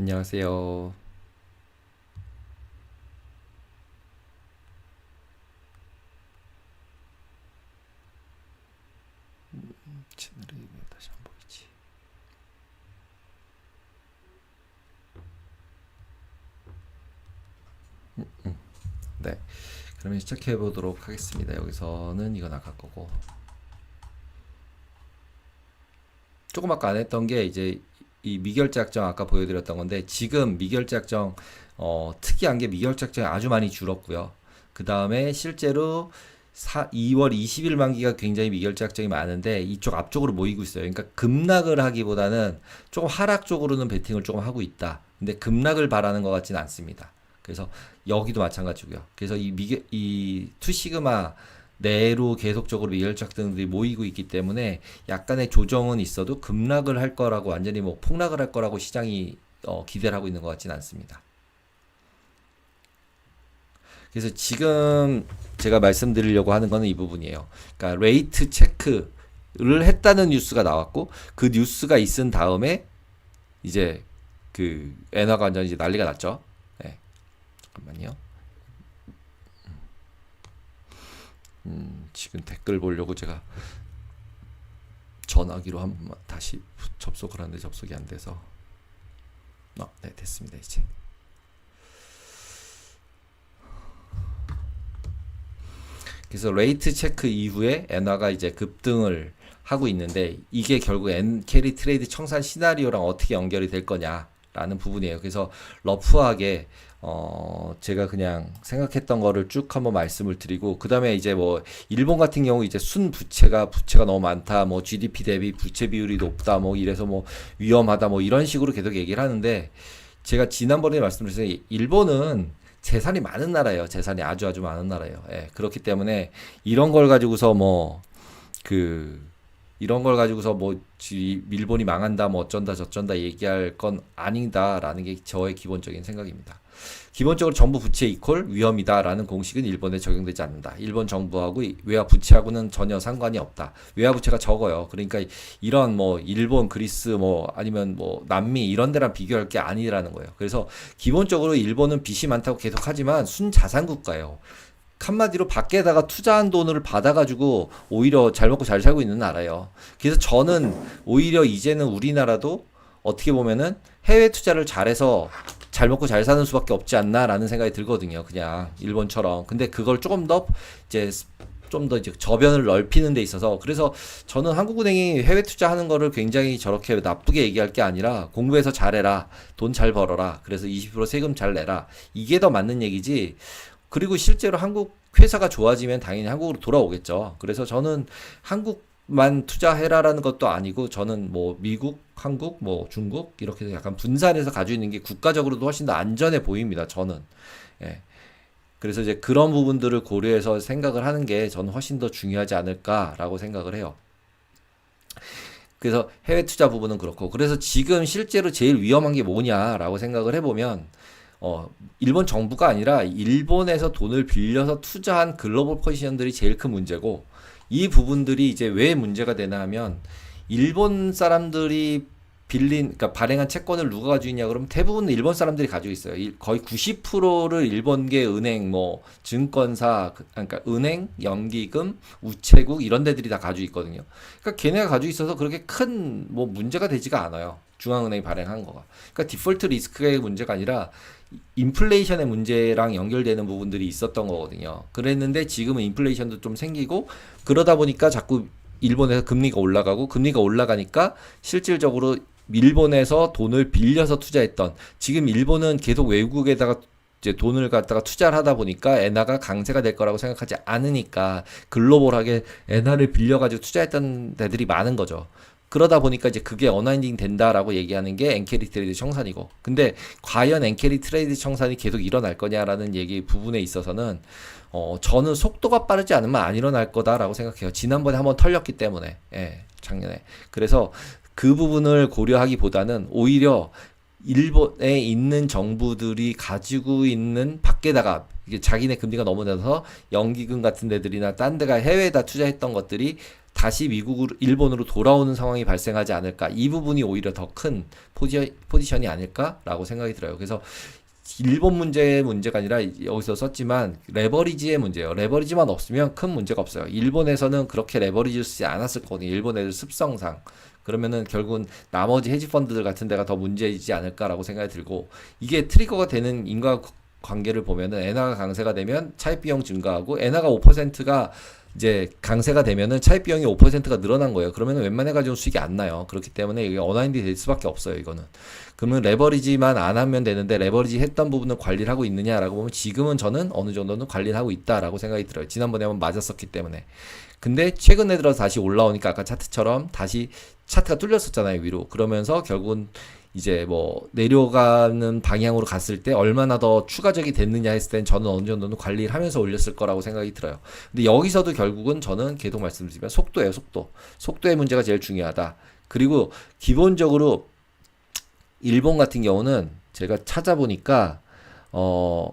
안녕하세요. 음, 채널이 왜 다시 안 보이지? 음, 음. 네, 그러면 시작해 보도록 하겠습니다. 여기서는 이거 나갈 거고 조금 아까 안 했던 게 이제 이 미결제 약정 아까 보여드렸던 건데 지금 미결제 약정 어, 특이한 게 미결제 약정이 아주 많이 줄었고요. 그 다음에 실제로 사, 2월 20일 만기가 굉장히 미결제 약정이 많은데 이쪽 앞쪽으로 모이고 있어요. 그러니까 급락을 하기보다는 조금 하락 쪽으로는 베팅을 조금 하고 있다. 근데 급락을 바라는 것 같지는 않습니다. 그래서 여기도 마찬가지고요. 그래서 이 미결 이 투시그마 내로 계속적으로 미결적 등들이 모이고 있기 때문에 약간의 조정은 있어도 급락을 할 거라고 완전히 뭐 폭락을 할 거라고 시장이 어, 기대를 하고 있는 것 같지는 않습니다. 그래서 지금 제가 말씀드리려고 하는 거는 이 부분이에요. 그러니까 레이트 체크를 했다는 뉴스가 나왔고 그 뉴스가 있은 다음에 이제 그 엔화가 완전 이제 난리가 났죠. 네. 잠깐만요. 음, 지금 댓글 보려고 제가 전화기로 한번 다시 접속을 하는데 접속이 안 돼서 어, 네 됐습니다 이제 그래서 레이트 체크 이후에 엔화가 이제 급등을 하고 있는데 이게 결국 엔 캐리 트레이드 청산 시나리오랑 어떻게 연결이 될 거냐라는 부분이에요. 그래서 러프하게 어 제가 그냥 생각했던 거를 쭉 한번 말씀을 드리고 그 다음에 이제 뭐 일본 같은 경우 이제 순 부채가 부채가 너무 많다 뭐 GDP 대비 부채 비율이 높다 뭐 이래서 뭐 위험하다 뭐 이런 식으로 계속 얘기를 하는데 제가 지난번에 말씀드렸어요 일본은 재산이 많은 나라예요 재산이 아주 아주 많은 나라예요 예 그렇기 때문에 이런 걸 가지고서 뭐 그 이런 걸 가지고서 뭐 지- 일본이 망한다 뭐 어쩐다 저쩐다 얘기할 건 아니다 라는 게 저의 기본적인 생각입니다. 기본적으로 정부 부채 이퀄 위험이다라는 공식은 일본에 적용되지 않는다. 일본 정부하고 이 외화 부채하고는 전혀 상관이 없다. 외화 부채가 적어요. 그러니까 이런 뭐 일본, 그리스 뭐 아니면 뭐 남미 이런 데랑 비교할 게 아니라는 거예요. 그래서 기본적으로 일본은 빚이 많다고 계속 하지만 순자산 국가예요. 한마디로 밖에다가 투자한 돈을 받아가지고 오히려 잘 먹고 잘 살고 있는 나라예요. 그래서 저는 오히려 이제는 우리나라도 어떻게 보면은 해외 투자를 잘해서 잘 먹고 잘 사는 수밖에 없지 않나라는 생각이 들거든요. 그냥 일본처럼. 근데 그걸 조금 더 이제 좀더 이제 저변을 넓히는 데 있어서 그래서 저는 한국은행이 해외 투자하는 거를 굉장히 저렇게 나쁘게 얘기할 게 아니라 공부해서 잘해라 돈 잘 벌어라 그래서 20% 세금 잘 내라 이게 더 맞는 얘기지 그리고 실제로 한국 회사가 좋아지면 당연히 한국으로 돌아오겠죠. 그래서 저는 한국 만 투자해라라는 것도 아니고 저는 뭐 미국, 한국, 뭐 중국 이렇게 약간 분산해서 가지고 있는 게 국가적으로도 훨씬 더 안전해 보입니다. 저는. 예. 그래서 이제 그런 부분들을 고려해서 생각을 하는 게 저는 훨씬 더 중요하지 않을까라고 생각을 해요. 그래서 해외 투자 부분은 그렇고 그래서 지금 실제로 제일 위험한 게 뭐냐라고 생각을 해보면 어, 일본 정부가 아니라 일본에서 돈을 빌려서 투자한 글로벌 포지션들이 제일 큰 문제고 이 부분들이 이제 왜 문제가 되나 하면 일본 사람들이 빌린 그러니까 발행한 채권을 누가 가지고 있냐 그러면 대부분 일본 사람들이 가지고 있어요. 일- 거의 90%를 일본계 은행 뭐 증권사 그- 그러니까 은행, 연기금, 우체국 이런 데들이 다 가지고 있거든요. 그러니까 걔네가 가지고 있어서 그렇게 큰 뭐 문제가 되지가 않아요. 중앙은행이 발행한 거가. 그러니까 디폴트 리스크의 문제가 아니라 인플레이션의 문제랑 연결되는 부분들이 있었던 거거든요. 그랬는데 지금은 인플레이션도 좀 생기고 그러다 보니까 자꾸 일본에서 금리가 올라가고 금리가 올라가니까 실질적으로 일본에서 돈을 빌려서 투자했던 지금 일본은 계속 외국에다가 이제 돈을 갖다가 투자를 하다 보니까 엔화가 강세가 될 거라고 생각하지 않으니까 글로벌하게 엔화를 빌려가지고 투자했던 데들이 많은 거죠. 그러다 보니까 이제 그게 어나인딩 된다라고 얘기하는 게 엔캐리 트레이드 청산이고. 근데 과연 엔캐리 트레이드 청산이 계속 일어날 거냐라는 얘기 부분에 있어서는 어, 저는 속도가 빠르지 않으면 안 일어날 거다라고 생각해요. 지난번에 한번 털렸기 때문에. 예, 작년에. 그래서 그 부분을 고려하기보다는 오히려 일본에 있는 정부들이 가지고 있는 밖에다가 이게 자기네 금리가 낮아서 연기금 같은 데들이나 딴 데가 해외에다 투자했던 것들이 다시 미국으로 일본으로 돌아오는 상황이 발생하지 않을까 이 부분이 오히려 더큰 포지션이 아닐까라고 생각이 들어요. 그래서 일본 문제의 문제가 아니라 여기서 썼지만 레버리지의 문제예요. 레버리지만 없으면 큰 문제가 없어요. 일본에서는 그렇게 레버리지를 쓰지 않았을 거거든요. 일본 애들 습성상. 그러면은 결국은 나머지 헤지 펀드들 같은 데가 더 문제이지 않을까라고 생각이 들고 이게 트리거가 되는 인과 관계를 보면은 엔화가 강세가 되면 차입 비용 증가하고 엔화가 5%가 이제 강세가 되면은 차입 비용이 5%가 늘어난 거예요. 그러면은 웬만해 가지고 수익이 안 나요. 그렇기 때문에 이게 어나인이 될 수밖에 없어요. 이거는. 그러면 레버리지만 안 하면 되는데 레버리지 했던 부분을 관리를 하고 있느냐라고 보면 지금은 저는 어느 정도는 관리를 하고 있다라고 생각이 들어요. 지난번에 한번 맞았었기 때문에. 근데 최근에 들어서 다시 올라오니까 아까 차트처럼 다시 차트가 뚫렸었잖아요. 위로. 그러면서 결국은 이제 뭐 내려가는 방향으로 갔을 때 얼마나 더 추가적이 됐느냐 했을 땐 저는 어느 정도는 관리를 하면서 올렸을 거라고 생각이 들어요. 근데 여기서도 결국은 저는 계속 말씀드리지만 속도예요, 속도. 속도의 문제가 제일 중요하다. 그리고 기본적으로 일본 같은 경우는 제가 찾아보니까 어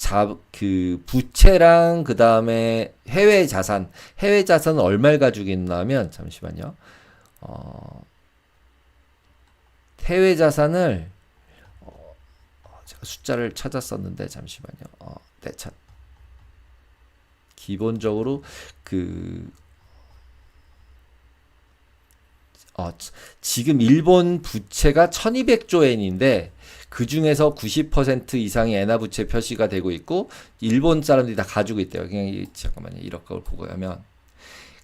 자, 그, 부채랑, 그 다음에 해외 자산, 해외 자산은 얼마를 가지고 있냐면, 잠시만요. 어, 해외 자산을 어, 제가 숫자를 찾았었는데 잠시만요. 어, 네, 참. 기본적으로 그 어, 지금 일본 부채가 1200조 엔인데 그 중에서 90% 이상이 엔화 부채 표시가 되고 있고 일본 사람들이 다 가지고 있대요. 그냥 이, 잠깐만요. 이렇게 보고 하면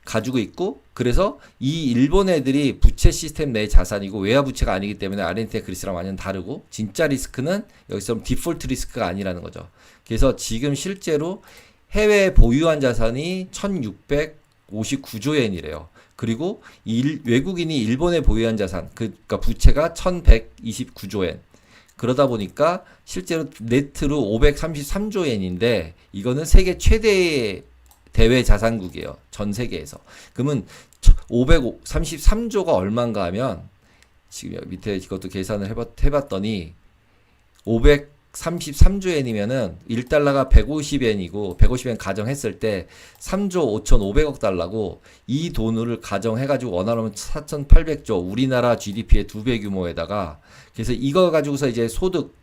가지고 있고 그래서 이 일본 애들이 부채 시스템 내 자산이고 외화 부채가 아니기 때문에 아르헨티나 그리스랑 완전 다르고 진짜 리스크는 여기서 디폴트 리스크가 아니라는 거죠. 그래서 지금 실제로 해외 보유한 자산이 1659조 엔이래요. 그리고 일, 외국인이 일본에 보유한 자산, 그, 그러니까 부채가 1129조 엔. 그러다 보니까 실제로 네트로 533조 엔인데 이거는 세계 최대의 대외 자산국이에요. 전 세계에서. 그러면 533조가 얼마인가 하면 지금 밑에 이것도 계산을 해봤, 해봤더니 533조엔이면은 1달러가 150엔이고 150엔 가정했을 때 3조 5,500억 달러고 이 돈을 가정해가지고 원화로는 4,800조 우리나라 GDP의 두 배 규모에다가 그래서 이거 가지고서 이제 소득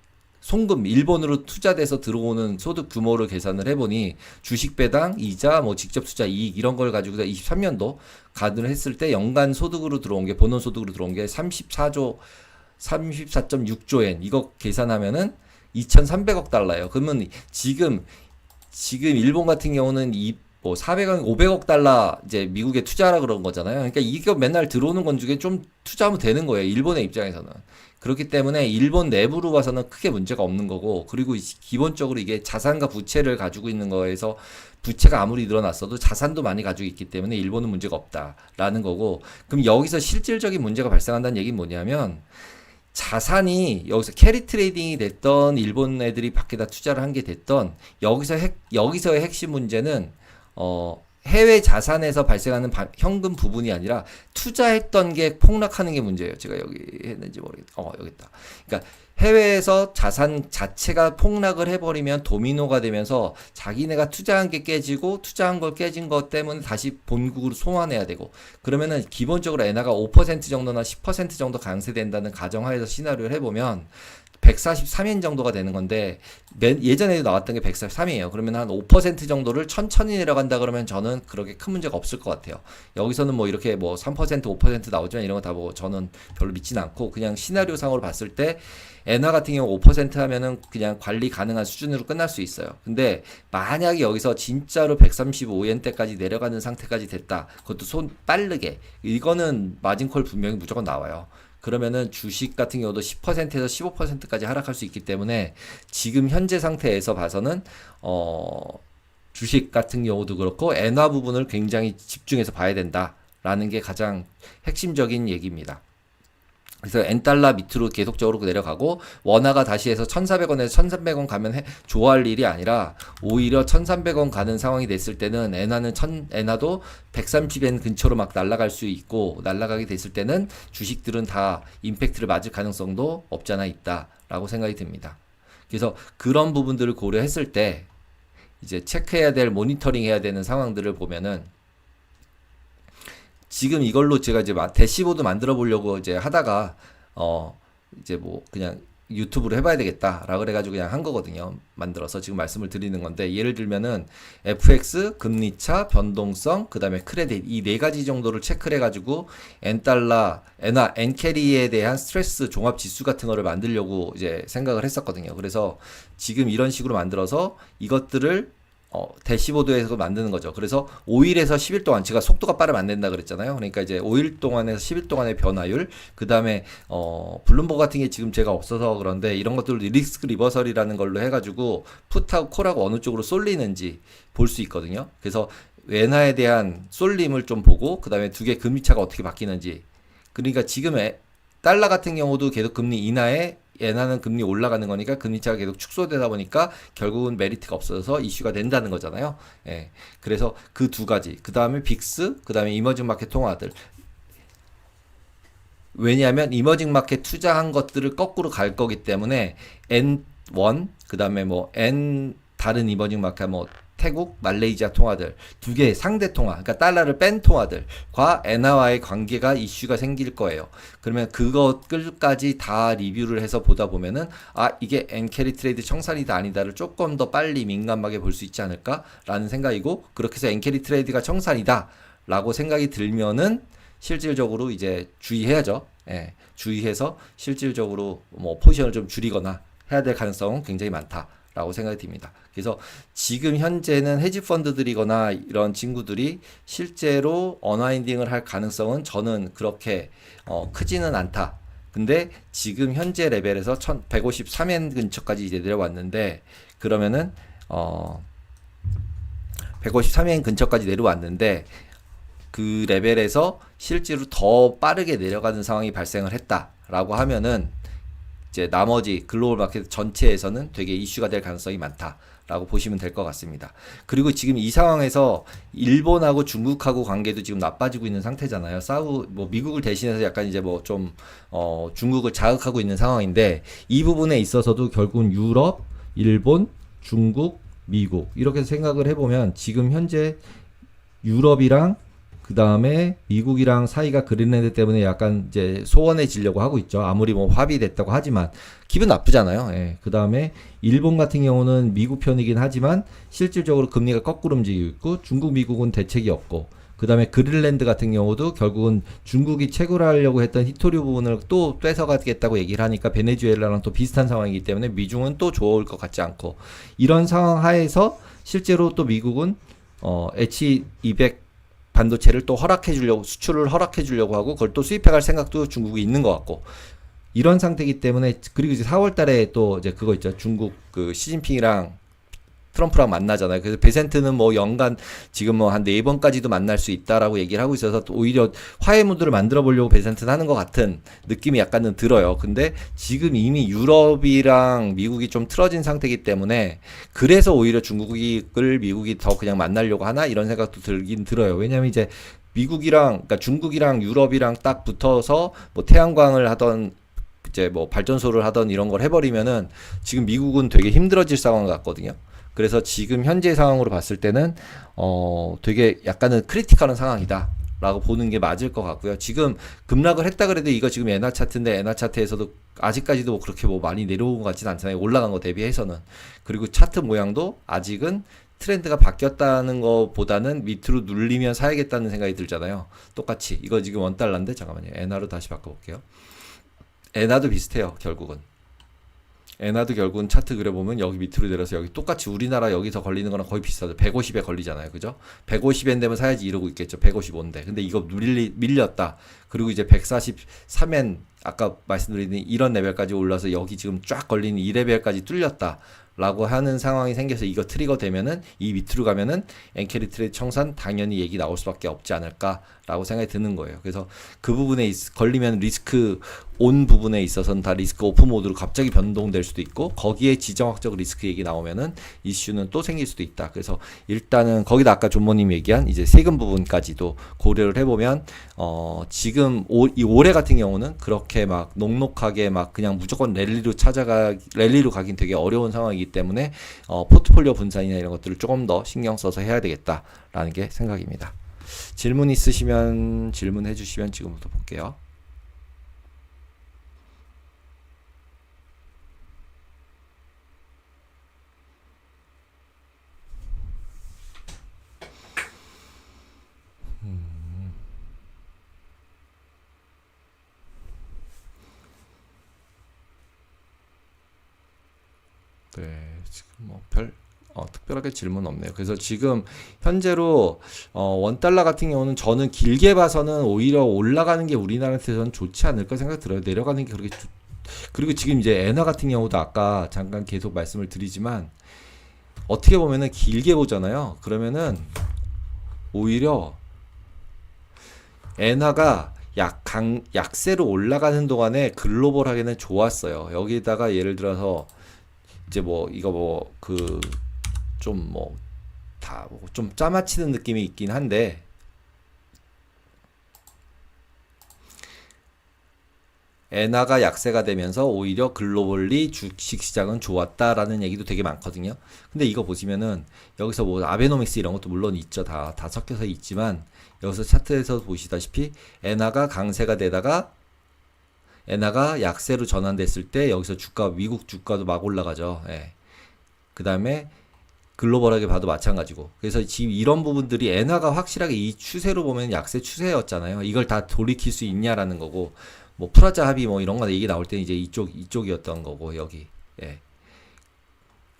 송금 일본으로 투자돼서 들어오는 소득 규모를 계산을 해보니 주식 배당 이자 뭐 직접 투자 이익 이런 걸 가지고 23년도 가등을 했을 때 연간 소득으로 들어온 게 본원 소득으로 들어온 게 34조 34.6조엔 이거 계산하면은 2,300억 달러예요. 그러면 지금 지금 일본 같은 경우는 이 뭐 400억, 500억 달러 이제 미국에 투자하라 그런 거잖아요. 그러니까 이거 맨날 들어오는 건 중에 좀 투자하면 되는 거예요. 일본의 입장에서는. 그렇기 때문에 일본 내부로 봐서는 크게 문제가 없는 거고 그리고 기본적으로 이게 자산과 부채를 가지고 있는 거에서 부채가 아무리 늘어났어도 자산도 많이 가지고 있기 때문에 일본은 문제가 없다라는 거고 그럼 여기서 실질적인 문제가 발생한다는 얘기는 뭐냐면 자산이 여기서 캐리 트레이딩이 됐던 일본 애들이 밖에다 투자를 한 게 됐던 여기서 핵 여기서의 핵심 문제는 어 해외 자산에서 발생하는 바, 현금 부분이 아니라 투자했던 게 폭락하는 게 문제예요. 제가 여기 했는지 모르겠다. 어, 여기 있다. 그러니까 해외에서 자산 자체가 폭락을 해버리면 도미노가 되면서 자기네가 투자한 게 깨지고 투자한 걸 깨진 것 때문에 다시 본국으로 소환해야 되고 그러면은 기본적으로 엔화가 5% 정도나 10% 정도 강세된다는 가정하에서 시나리오를 해보면 143엔 정도가 되는 건데 예전에도 나왔던 게 143이에요. 그러면 한 5% 정도를 천천히 내려간다 그러면 저는 그렇게 큰 문제가 없을 것 같아요. 여기서는 뭐 이렇게 뭐 3% 5% 나오지만 이런 거다 보고 저는 별로 믿진 않고 그냥 시나리오 상으로 봤을 때 엔화 같은 경우 5% 하면은 그냥 관리 가능한 수준으로 끝날 수 있어요. 근데 만약에 여기서 진짜로 135엔대까지 내려가는 상태까지 됐다. 그것도 손 빠르게 이거는 마진콜 분명히 무조건 나와요. 그러면은 주식 같은 경우도 10%에서 15%까지 하락할 수 있기 때문에 지금 현재 상태에서 봐서는 어 주식 같은 경우도 그렇고 엔화 부분을 굉장히 집중해서 봐야 된다라는 게 가장 핵심적인 얘기입니다. 그래서 엔달러 밑으로 계속적으로 내려가고 원화가 다시 해서 1,400원에서 1,300원 가면 해, 좋아할 일이 아니라 오히려 1,300원 가는 상황이 됐을 때는 엔화는 천 엔화도 130엔 근처로 막 날아갈 수 있고 날아가게 됐을 때는 주식들은 다 임팩트를 맞을 가능성도 없잖아 있다라고 생각이 듭니다. 그래서 그런 부분들을 고려했을 때 이제 체크해야 될 모니터링 해야 되는 상황들을 보면은 지금 이걸로 제가 이제 마- 대시보드 만들어 보려고 이제 하다가 어 이제 뭐 그냥 유튜브로 해봐야 되겠다라고 그래가지고 그냥 한 거거든요. 만들어서 지금 말씀을 드리는 건데 예를 들면은 FX, 금리차, 변동성, 그 다음에 크레딧 이 네 가지 정도를 체크를 해가지고 N 달러, N화, N 캐리에 대한 스트레스 종합 지수 같은 거를 만들려고 이제 생각을 했었거든요. 그래서 지금 이런 식으로 만들어서 이것들을 어, 대시보드에서 만드는 거죠. 그래서 5일에서 10일 동안 제가 속도가 빠르면 안 된다 그랬잖아요. 그러니까 이제 5일 동안에서 10일 동안의 변화율, 그 다음에 어, 블룸버그 같은 게 지금 제가 없어서 그런데 이런 것들을 리스크 리버설이라는 걸로 해가지고 풋하고 콜하고 어느 쪽으로 쏠리는지 볼 수 있거든요. 그래서 엔화에 대한 쏠림을 좀 보고 그 다음에 두 개 금리 차가 어떻게 바뀌는지. 그러니까 지금 에- 달러 같은 경우도 계속 금리 인하에 엔화는 금리 올라가는 거니까 금리 차가 계속 축소되다 보니까 결국은 메리트가 없어서 이슈가 된다는 거잖아요. 예. 그래서 그 두 가지. 그 다음에 빅스, 그 다음에 이머징 마켓 통화들. 왜냐하면 이머징 마켓 투자한 것들을 거꾸로 갈 거기 때문에 N1, 그 다음에 뭐 N 다른 이머징 마켓 뭐 태국, 말레이시아 통화들 두 개의 상대 통화, 그러니까 달러를 뺀 통화들과 엔화와의 관계가 이슈가 생길 거예요. 그러면 그것들까지 다 리뷰를 해서 보다 보면은 아 이게 엔캐리 트레이드 청산이다 아니다를 조금 더 빨리 민감하게 볼 수 있지 않을까라는 생각이고 그렇게 해서 엔캐리 트레이드가 청산이다라고 생각이 들면은 실질적으로 이제 주의해야죠. 예, 주의해서 실질적으로 뭐 포지션을 좀 줄이거나 해야 될 가능성은 굉장히 많다 라고 생각이 듭니다. 그래서 지금 현재는 헤지 펀드들이거나 이런 친구들이 실제로 언와인딩을 할 가능성은 저는 그렇게 어, 크지는 않다. 근데 지금 현재 레벨에서 153엔 근처까지 이제 내려왔는데 그러면은 어 153엔 근처까지 내려왔는데 그 레벨에서 실제로 더 빠르게 내려가는 상황이 발생을 했다라고 하면은 이제 나머지 글로벌 마켓 전체에서는 되게 이슈가 될 가능성이 많다 라고 보시면 될 것 같습니다. 그리고 지금 이 상황에서 일본하고 중국하고 관계도 지금 나빠지고 있는 상태잖아요. 사우 뭐 미국을 대신해서 약간 이제 뭐 좀 어, 중국을 자극하고 있는 상황인데 이 부분에 있어서도 결국은 유럽, 일본, 중국, 미국 이렇게 생각을 해보면 지금 현재 유럽이랑 그 다음에 미국이랑 사이가 그린랜드 때문에 약간 이제 소원해지려고 하고 있죠. 아무리 뭐 합의됐다고 하지만 기분 나쁘잖아요. 예. 그 다음에 일본 같은 경우는 미국 편이긴 하지만 실질적으로 금리가 거꾸로 움직이고 있고 중국, 미국은 대책이 없고 그 다음에 그린랜드 같은 경우도 결국은 중국이 채굴 하려고 했던 히토류 부분을 또 뺏어가겠다고 얘기를 하니까 베네수엘라랑 또 비슷한 상황이기 때문에 미중은 또 좋을 것 같지 않고 이런 상황 하에서 실제로 또 미국은 어, H200 반도체를 또 허락해 주려고 수출을 허락해 주려고 하고 그걸 또 수입해 갈 생각도 중국이 있는 것 같고 이런 상태이기 때문에 그리고 이제 4월 달에 또 이제 그거 있죠. 중국 그 시진핑이랑 트럼프랑 만나잖아요. 그래서 베센트는 뭐 연간 지금 뭐 한 네 번까지도 만날 수 있다라고 얘기를 하고 있어서 또 오히려 화해 무드를 만들어 보려고 베센트는 하는 것 같은 느낌이 약간은 들어요. 근데 지금 이미 유럽이랑 미국이 좀 틀어진 상태이기 때문에 그래서 오히려 중국을 미국이 더 그냥 만나려고 하나 이런 생각도 들긴 들어요. 왜냐면 이제 미국이랑 그러니까 중국이랑 유럽이랑 딱 붙어서 뭐 태양광을 하던 이제 뭐 발전소를 하던 이런 걸 해버리면은 지금 미국은 되게 힘들어질 상황 같거든요. 그래서 지금 현재 상황으로 봤을 때는 어 되게 약간은 크리티컬한 상황이다. 라고 보는 게 맞을 것 같고요. 지금 급락을 했다 그래도 이거 지금 엔화 차트인데 엔화 차트에서도 아직까지도 뭐 그렇게 뭐 많이 내려온 것 같지는 않잖아요. 올라간 거 대비해서는. 그리고 차트 모양도 아직은 트렌드가 바뀌었다는 것보다는 밑으로 눌리면 사야겠다는 생각이 들잖아요. 똑같이. 이거 지금 원달러인데 잠깐만요. 엔화로 다시 바꿔볼게요. 엔화도 비슷해요. 결국은. 엔화도 결국은 차트 그려보면 여기 밑으로 내려서 여기 똑같이 우리나라 여기서 걸리는 거랑 거의 비슷하죠. 150에 걸리잖아요. 그죠? 150엔 되면 사야지 이러고 있겠죠. 155인데. 근데 이거 밀리, 밀렸다. 그리고 이제 143엔 아까 말씀드린 이런 레벨까지 올라서 여기 지금 쫙 걸리는 이 레벨까지 뚫렸다. 라고 하는 상황이 생겨서 이거 트리거 되면은 이 밑으로 가면은 엔캐리 트레이드 청산 당연히 얘기 나올 수밖에 없지 않을까라고 생각이 드는 거예요. 그래서 그 부분에 있, 걸리면 리스크 온 부분에 있어서는 다 리스크 오프 모드로 갑자기 변동될 수도 있고 거기에 지정학적 리스크 얘기 나오면은 이슈는 또 생길 수도 있다. 그래서 일단은 거기다 아까 존모님 얘기한 이제 세금 부분까지도 고려를 해보면 어 지금 올, 이 올해 같은 경우는 그렇게 막 녹록하게 막 그냥 무조건 랠리로 찾아가 랠리로 가긴 되게 어려운 상황이기 때문에 어 포트폴리오 분산이나 이런 것들을 조금 더 신경 써서 해야 되겠다라는 게 생각입니다. 질문 있으시면 질문해 주시면 지금부터 볼게요. 네, 지금 뭐별 어, 특별하게 질문 없네요. 그래서 지금 현재로 어, 원 달러 같은 경우는 저는 길게 봐서는 오히려 올라가는 게 우리나라한테서는 좋지 않을까 생각 들어요. 내려가는 게 그렇게 좋... 그리고 지금 이제 엔화 같은 경우도 아까 잠깐 계속 말씀을 드리지만 어떻게 보면은 길게 보잖아요. 그러면은 오히려 엔화가 약 강 약세로 올라가는 동안에 글로벌하게는 좋았어요. 여기다가 예를 들어서 이제 뭐 이거 뭐 그 좀 뭐 다 좀 짜맞히는 느낌이 있긴 한데 엔화가 약세가 되면서 오히려 글로벌리 주식 시장은 좋았다라는 얘기도 되게 많거든요. 근데 이거 보시면은 여기서 뭐 아베노믹스 이런 것도 물론 있죠. 다, 다 섞여서 있지만 여기서 차트에서 보시다시피 엔화가 강세가 되다가 엔화가 약세로 전환됐을 때 여기서 주가 미국 주가도 막 올라가죠. 예. 그 다음에 글로벌하게 봐도 마찬가지고. 그래서 지금 이런 부분들이 엔화가 확실하게 이 추세로 보면 약세 추세였잖아요. 이걸 다 돌이킬 수 있냐라는 거고. 뭐 프라자 합의 뭐 이런 거 얘기 나올 때 이제 이쪽 이쪽이었던 거고 여기. 예.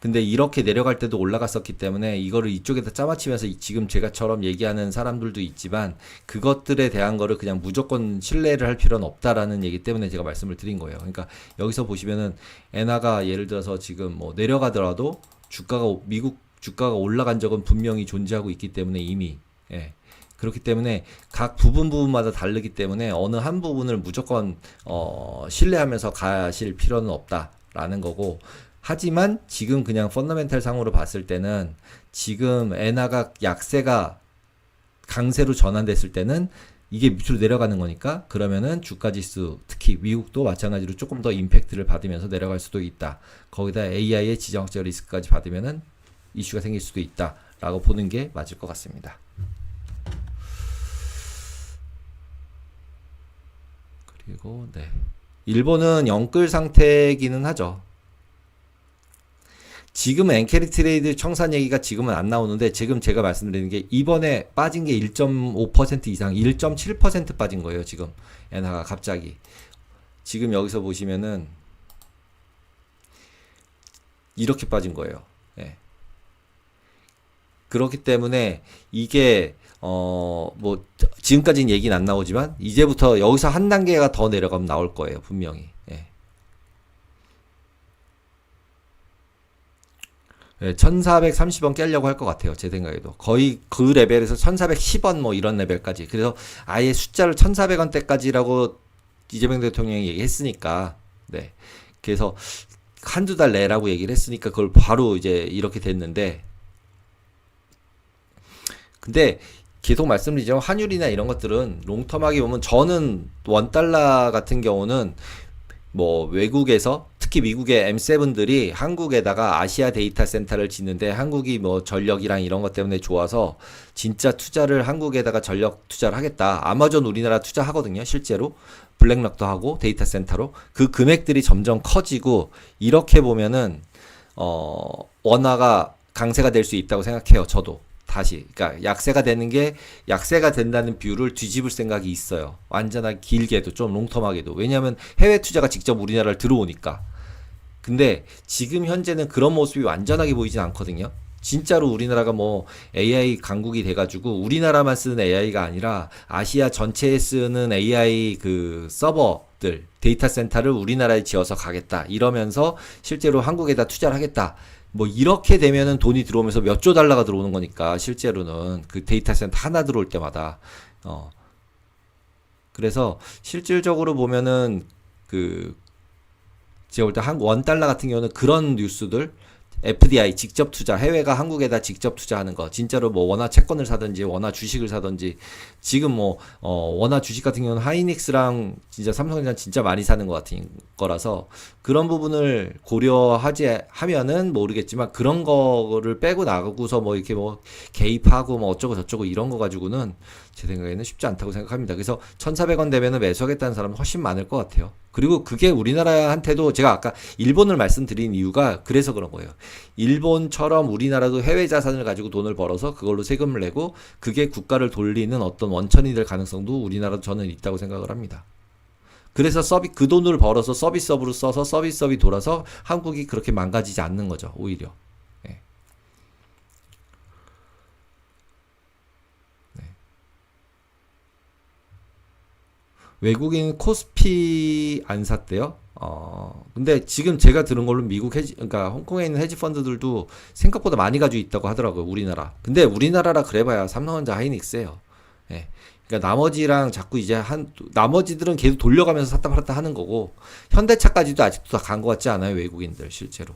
근데 이렇게 내려갈 때도 올라갔었기 때문에 이거를 이쪽에다 짜맞히면서 이- 지금 제가처럼 얘기하는 사람들도 있지만 그것들에 대한 거를 그냥 무조건 신뢰를 할 필요는 없다라는 얘기 때문에 제가 말씀을 드린 거예요. 그러니까 여기서 보시면은 엔화가 예를 들어서 지금 뭐 내려가더라도 주가가 오- 미국 주가가 올라간 적은 분명히 존재하고 있기 때문에 이미 예. 그렇기 때문에 각 부분 부분마다 다르기 때문에 어느 한 부분을 무조건 어 신뢰하면서 가실 필요는 없다라는 거고 하지만 지금 그냥 펀더멘탈 상으로 봤을 때는 지금 엔화가 약세가 강세로 전환됐을 때는 이게 밑으로 내려가는 거니까 그러면은 주가 지수 특히 미국도 마찬가지로 조금 더 임팩트를 받으면서 내려갈 수도 있다. 거기다 AI의 지정학적 리스크까지 받으면은 이슈가 생길 수도 있다라고 보는 게 맞을 것 같습니다. 그리고 네. 일본은 영끌 상태기는 하죠. 지금은 엔캐리 트레이드 청산 얘기가 지금은 안 나오는데 지금 제가 말씀드리는 게 이번에 빠진 게 1.5% 이상 1.7% 빠진 거예요 지금. 엔화가 갑자기. 지금 여기서 보시면은 이렇게 빠진 거예요. 예. 그렇기 때문에 이게 어 뭐 지금까지는 얘기는 안 나오지만 이제부터 여기서 한 단계가 더 내려가면 나올 거예요 분명히 예. 예, 1430원 깨려고 할 것 같아요. 제 생각에도. 거의 그 레벨에서 1410원 뭐 이런 레벨까지. 그래서 아예 숫자를 1400원대까지라고 이재명 대통령이 얘기했으니까. 네. 그래서 한두 달 내라고 얘기를 했으니까 그걸 바로 이제 이렇게 됐는데. 근데 계속 말씀드리죠. 환율이나 이런 것들은 롱텀하게 보면 저는 원 달러 같은 경우는 뭐 외국에서 특히 미국의 M7들이 한국에다가 아시아 데이터 센터를 짓는데 한국이 뭐 전력이랑 이런 것 때문에 좋아서 진짜 투자를 한국에다가 전력 투자를 하겠다. 아마존 우리나라 투자하거든요. 실제로 블랙락도 하고 데이터 센터로 그 금액들이 점점 커지고 이렇게 보면은 어 원화가 강세가 될 수 있다고 생각해요. 저도. 다시 그러니까 약세가 되는 게 약세가 된다는 뷰를 뒤집을 생각이 있어요. 완전하게 길게도 좀 롱텀하게도 왜냐하면 해외 투자가 직접 우리나라를 들어오니까. 근데 지금 현재는 그런 모습이 완전하게 보이진 않거든요. 진짜로 우리나라가 뭐 AI 강국이 돼가지고 우리나라만 쓰는 AI가 아니라 아시아 전체에 쓰는 AI 그 서버들 데이터 센터를 우리나라에 지어서 가겠다 이러면서 실제로 한국에다 투자를 하겠다. 뭐 이렇게 되면은 돈이 들어오면서 몇 조 달러가 들어오는 거니까 실제로는 그 데이터 센터 하나 들어올 때마다 어 그래서 실질적으로 보면은 그 제가 볼 때한원 달러 같은 경우는 그런 뉴스들 FDI 직접 투자 해외가 한국에다 직접 투자하는 거 진짜로 뭐 원화 채권을 사든지 원화 주식을 사든지 지금 뭐 어, 원화 주식 같은 경우는 하이닉스랑 진짜 삼성전자 진짜 많이 사는 것 같은 거라서 그런 부분을 고려하지 하면은 모르겠지만 그런 거를 빼고 나가고서 뭐 이렇게 뭐 개입하고 뭐 어쩌고 저쩌고 이런 거 가지고는 제 생각에는 쉽지 않다고 생각합니다. 그래서 1,400원 되면은 매수하겠다는 사람은 훨씬 많을 것 같아요. 그리고 그게 우리나라한테도 제가 아까 일본을 말씀드린 이유가 그래서 그런 거예요. 일본처럼 우리나라도 해외 자산을 가지고 돈을 벌어서 그걸로 세금을 내고 그게 국가를 돌리는 어떤 원천이 될 가능성도 우리나라도 저는 있다고 생각을 합니다. 그래서 서비 그 돈을 벌어서 서비스업으로 써서 서비스업이 돌아서 한국이 그렇게 망가지지 않는 거죠. 오히려. 외국인 코스피 안 샀대요. 어, 근데 지금 제가 들은 걸로 미국 해지, 그러니까 홍콩에 있는 헤지 펀드들도 생각보다 많이 가지고 있다고 하더라고요. 우리나라. 근데 우리나라라 그래봐야 삼성전자 하이닉스예요. 예. 그러니까 나머지랑 자꾸 이제 한 나머지들은 계속 돌려가면서 샀다 팔았다 하는 거고 현대차까지도 아직도 다 간 것 같지 않아요 외국인들 실제로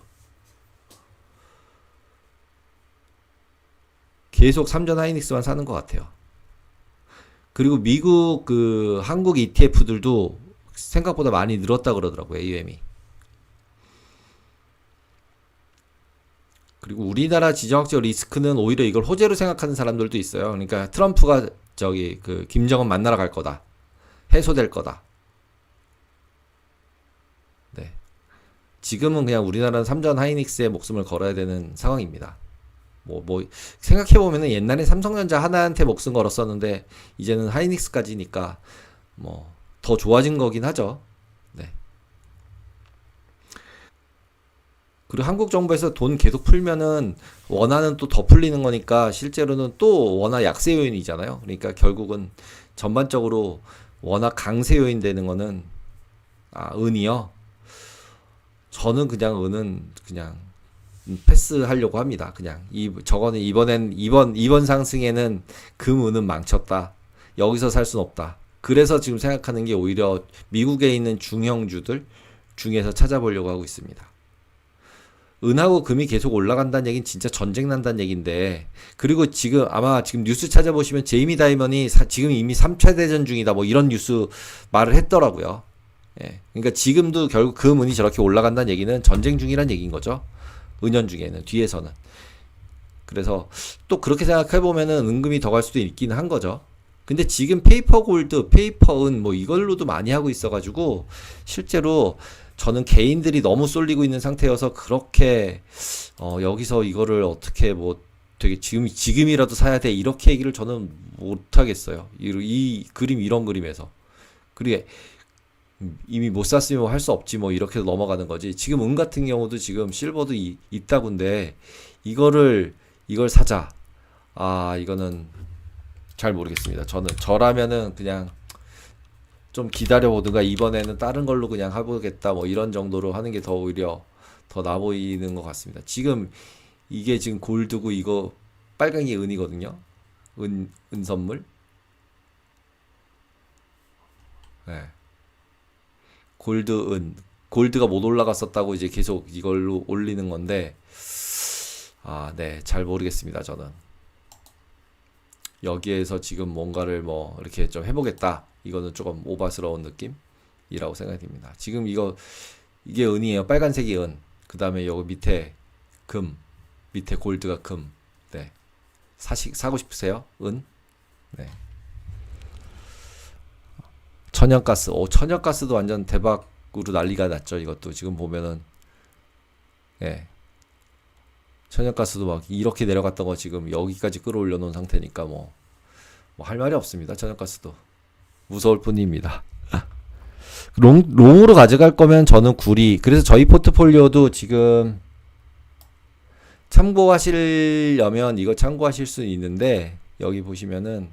계속 삼전 하이닉스만 사는 것 같아요 그리고 미국 그 한국 ETF들도 생각보다 많이 늘었다 그러더라고요 AUM이 그리고 우리나라 지정학적 리스크는 오히려 이걸 호재로 생각하는 사람들도 있어요 그러니까 트럼프가 저기 그 김정은 만나러 갈 거다. 해소될 거다. 네. 지금은 그냥 우리나라는 삼전 하이닉스의 목숨을 걸어야 되는 상황입니다. 뭐, 뭐, 생각해보면은 옛날에 삼성전자 하나한테 목숨 걸었었는데, 이제는 하이닉스까지니까, 뭐, 더 좋아진 거긴 하죠. 네. 그리고 한국 정부에서 돈 계속 풀면은 원화는 또 더 풀리는 거니까 실제로는 또 원화 약세 요인이잖아요. 그러니까 결국은 전반적으로 원화 강세 요인 되는 거는 아, 은이요. 저는 그냥 은은 그냥 패스하려고 합니다. 그냥 이 저거는 이번엔 이번 이번 상승에는 금 은은 망쳤다. 여기서 살 수는 없다. 그래서 지금 생각하는 게 오히려 미국에 있는 중형주들 중에서 찾아보려고 하고 있습니다. 은하고 금이 계속 올라간다는 얘기는 진짜 전쟁 난다는 얘기인데 그리고 지금 아마 지금 뉴스 찾아보시면 제이미 다이먼이 사, 지금 이미 3차 대전 중이다 뭐 이런 뉴스 말을 했더라고요. 예. 그러니까 지금도 결국 금은이 저렇게 올라간다는 얘기는 전쟁 중이란 얘기인 거죠. 은연 중에는 뒤에서는. 그래서 또 그렇게 생각해 보면은 은금이 더 갈 수도 있긴 한 거죠. 근데 지금 페이퍼 골드, 페이퍼 은뭐 이걸로도 많이 하고 있어가지고 실제로 저는 개인들이 너무 쏠리고 있는 상태여서 그렇게 어 여기서 이거를 어떻게 뭐 되게 지금 지금이라도 사야 돼 이렇게 얘기를 저는 못 하겠어요. 이, 이 그림 이런 그림에서 그리고 이미 못 샀으면 뭐할수 없지 뭐 이렇게 넘어가는 거지. 지금 은 같은 경우도 지금 실버도 이, 있다군데 이거를 이걸 사자. 아 이거는 잘 모르겠습니다. 저는 저라면은 그냥 좀 기다려 보든가 이번에는 다른 걸로 그냥 해보겠다 뭐 이런 정도로 하는 게 더 오히려 더 나 보이는 것 같습니다. 지금 이게 지금 골드고 이거 게 은이거든요. 은, 은 선물. 네. 골드 은. 골드가 못 올라갔었다고 이제 계속 이걸로 올리는 건데, 아, 네. 잘 모르겠습니다. 저는. 여기에서 지금 뭔가를 뭐 이렇게 좀 해보겠다. 이거는 조금 오바스러운 느낌이라고 생각이 듭니다. 지금 이거 이게 은이에요. 빨간색이 은. 그 다음에 여기 밑에 금, 밑에 골드가 금. 네. 사시 사고 싶으세요? 은? 네. 천연가스. 오, 천연가스도 완전 대박으로 난리가 났죠. 이것도 지금 보면은 예. 천연가스도 막 이렇게 내려갔던 거 지금 여기까지 끌어올려 놓은 상태니까 뭐뭐할 말이 없습니다. 천연가스도. 무서울 뿐입니다. 롱, 롱으로 가져갈 거면 저는 구리. 그래서 저희 포트폴리오도 지금 참고하시려면 이거 참고하실 수 있는데 여기 보시면은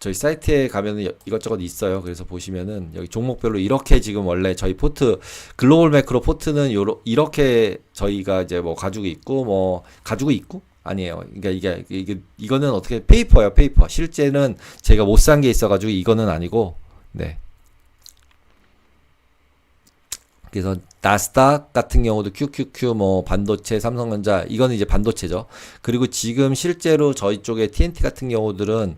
저희 사이트에 가면은 이것저것 있어요. 그래서 보시면은 여기 종목별로 이렇게 지금 원래 저희 포트 글로벌 매크로 포트는 요러, 이렇게 저희가 이제 뭐 가지고 있고 뭐 가지고 있고 아니에요. 그러니까 이게 이게 이거는 어떻게 페이퍼예요, 페이퍼. 실제는 제가 못 산 게 있어 가지고 이거는 아니고, 네. 그래서 나스닥 같은 경우도 QQQ 뭐 반도체 삼성전자 이거는 이제 반도체죠. 그리고 지금 실제로 저희 쪽에 TNT 같은 경우들은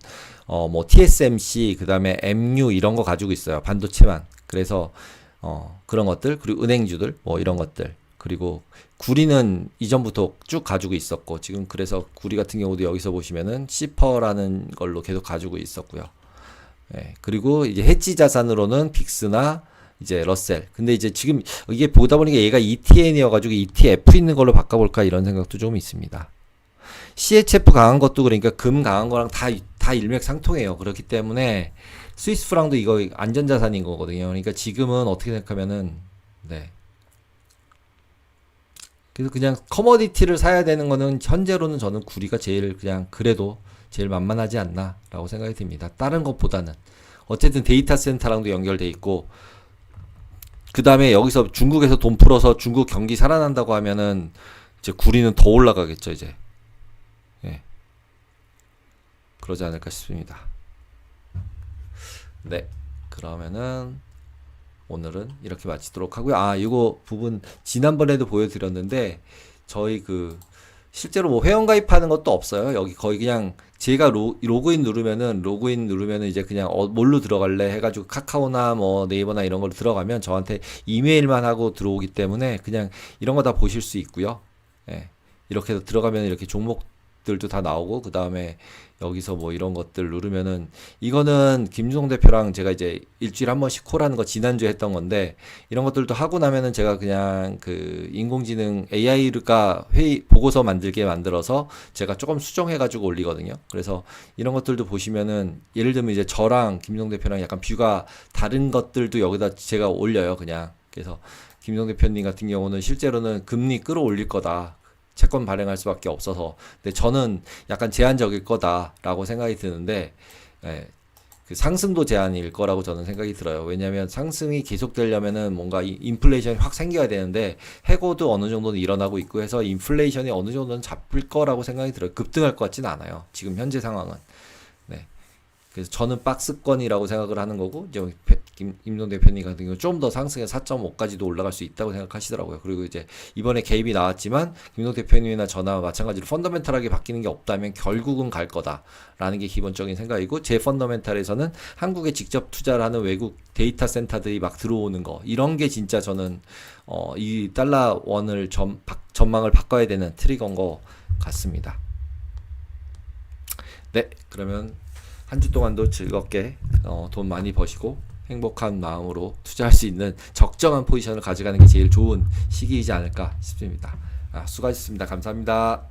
어 뭐 TSMC 그다음에 MU 이런 거 가지고 있어요. 반도체만. 그래서 어 그런 것들 그리고 은행주들 뭐 이런 것들 그리고 구리는 이전부터 쭉 가지고 있었고 지금 그래서 구리 같은 경우도 여기서 보시면은 시퍼라는 걸로 계속 가지고 있었고요. 예, 그리고 이제 해지 자산으로는 빅스나 이제 러셀. 근데 이제 지금 이게 보다 보니까 얘가 ETN이어가지고 ETF 있는 걸로 바꿔볼까 이런 생각도 좀 있습니다. CHF 강한 것도 그러니까 금 강한 거랑 다, 다 일맥상통해요. 그렇기 때문에 스위스 프랑도 이거 안전자산인 거거든요. 그러니까 지금은 어떻게 생각하면은, 네. 그래서 그냥 커머디티를 사야 되는 거는 현재로는 저는 구리가 제일 그냥 그래도 제일 만만하지 않나라고 생각이 듭니다. 다른 것보다는. 어쨌든 데이터 센터랑도 연결돼 있고, 그 다음에 여기서 중국에서 돈 풀어서 중국 경기 살아난다고 하면은 이제 구리는 더 올라가겠죠, 이제. 예. 그러지 않을까 싶습니다. 네. 그러면은 오늘은 이렇게 마치도록 하고요. 아, 이거 부분 지난번에도 보여드렸는데 저희 그 실제로 뭐 회원 가입하는 것도 없어요. 여기 거의 그냥 제가 로, 로그인 누르면은 로그인 누르면은 이제 그냥 어, 뭘로 들어갈래 해가지고 카카오나 뭐 네이버나 이런 걸로 들어가면 저한테 이메일만 하고 들어오기 때문에 그냥 이런 거 다 보실 수 있고요. 예. 이렇게 해서 들어가면 이렇게 종목 들도 다 나오고 그 다음에 여기서 뭐 이런 것들 누르면은 이거는 김종 대표랑 제가 이제 일주일에 한 번씩 콜하는 거 지난주에 했던 건데 이런 것들도 하고 나면은 제가 그냥 그 인공지능 AI가 회의 보고서 만들게 만들어서 제가 조금 수정해 가지고 올리거든요. 그래서 이런 것들도 보시면은 예를 들면 이제 저랑 김종 대표랑 약간 뷰가 다른 것들도 여기다 제가 올려요. 그냥 그래서 김종 대표님 같은 경우는 실제로는 금리 끌어올릴 거다. 채권 발행할 수밖에 없어서 근데 저는 약간 제한적일 거다라고 생각이 드는데 예, 그 상승도 제한일 거라고 저는 생각이 들어요. 왜냐하면 상승이 계속되려면은 뭔가 이 인플레이션이 확 생겨야 되는데 해고도 어느 정도는 일어나고 있고 해서 인플레이션이 어느 정도는 잡힐 거라고 생각이 들어요. 급등할 것 같지는 않아요. 지금 현재 상황은. 네. 그래서 저는 박스권이라고 생각을 하는 거고 이제 배- 김 임동 대표님 같은 경우 좀 더 상승해서 4.5까지도 올라갈 수 있다고 생각하시더라고요. 그리고 이제 이번에 개입이 나왔지만 김동 대표님이나 저나 마찬가지로 펀더멘탈하게 바뀌는 게 없다면 결국은 갈 거다라는 게 기본적인 생각이고 제 펀더멘탈에서는 한국에 직접 투자를 하는 외국 데이터 센터들이 막 들어오는 거 이런 게 진짜 저는 어, 이 달러 원을 전, 바- 전망을 바꿔야 되는 트리거인 것 같습니다. 네, 그러면 한 주 동안도 즐겁게 어, 돈 많이 버시고 행복한 마음으로 투자할 수 있는 적정한 포지션을 가져가는 게 제일 좋은 시기이지 않을까 싶습니다. 아, 수고하셨습니다. 감사합니다.